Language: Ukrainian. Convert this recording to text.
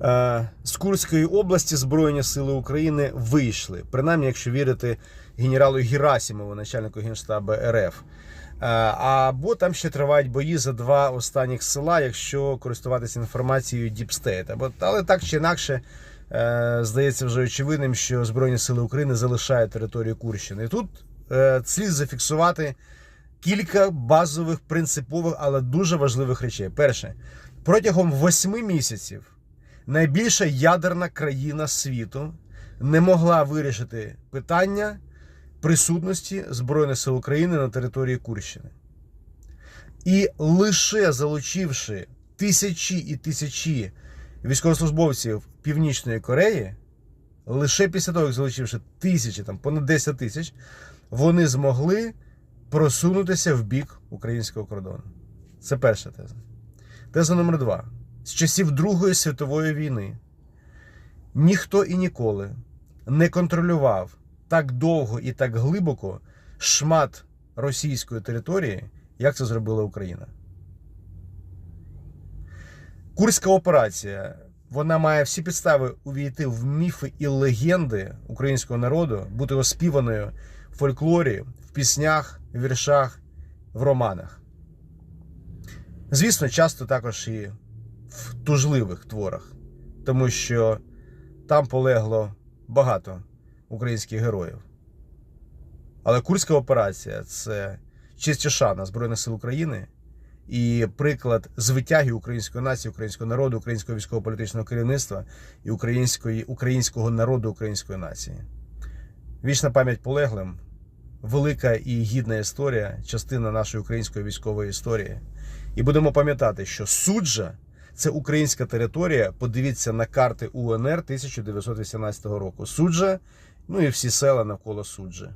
Е, З Курської області Збройні Сили України вийшли, принаймні, якщо вірити генералу Герасимову, начальнику генштабу РФ. Е, Або там ще тривають бої за два останніх села, якщо користуватися інформацією. Або, але так чи інакше, е, здається вже очевидним, що Збройні Сили України залишають територію Курщини. І тут слід зафіксувати кілька базових, принципових, але дуже важливих речей. Перше, протягом восьми місяців найбільша ядерна країна світу не могла вирішити питання присутності Збройних сил України на території Курщини. І лише залучивши тисячі і тисячі військовослужбовців Північної Кореї, лише після того, як залучивши тисячі, там понад 10 тисяч, вони змогли просунутися в бік українського кордону. Це перша теза. Теза номер два. З часів Другої світової війни ніхто і ніколи не контролював так довго і так глибоко шмат російської території, як це зробила Україна. Курська операція вона має всі підстави увійти в міфи і легенди українського народу, бути оспіваною в фольклорі, в піснях, в віршах, в романах. Звісно, часто також і в тужливих творах, тому що там полегло багато українських героїв. Але Курська операція це честь шана Збройних сил України і приклад звитяги української нації, українського народу, українського військово-політичного керівництва і української, українського народу, української нації. Вічна пам'ять полеглим, велика і гідна історія, частина нашої української військової історії. І будемо пам'ятати, що суджа це українська територія. Подивіться на карти УНР 1918 року. Суджа, ну і всі села навколо суджі.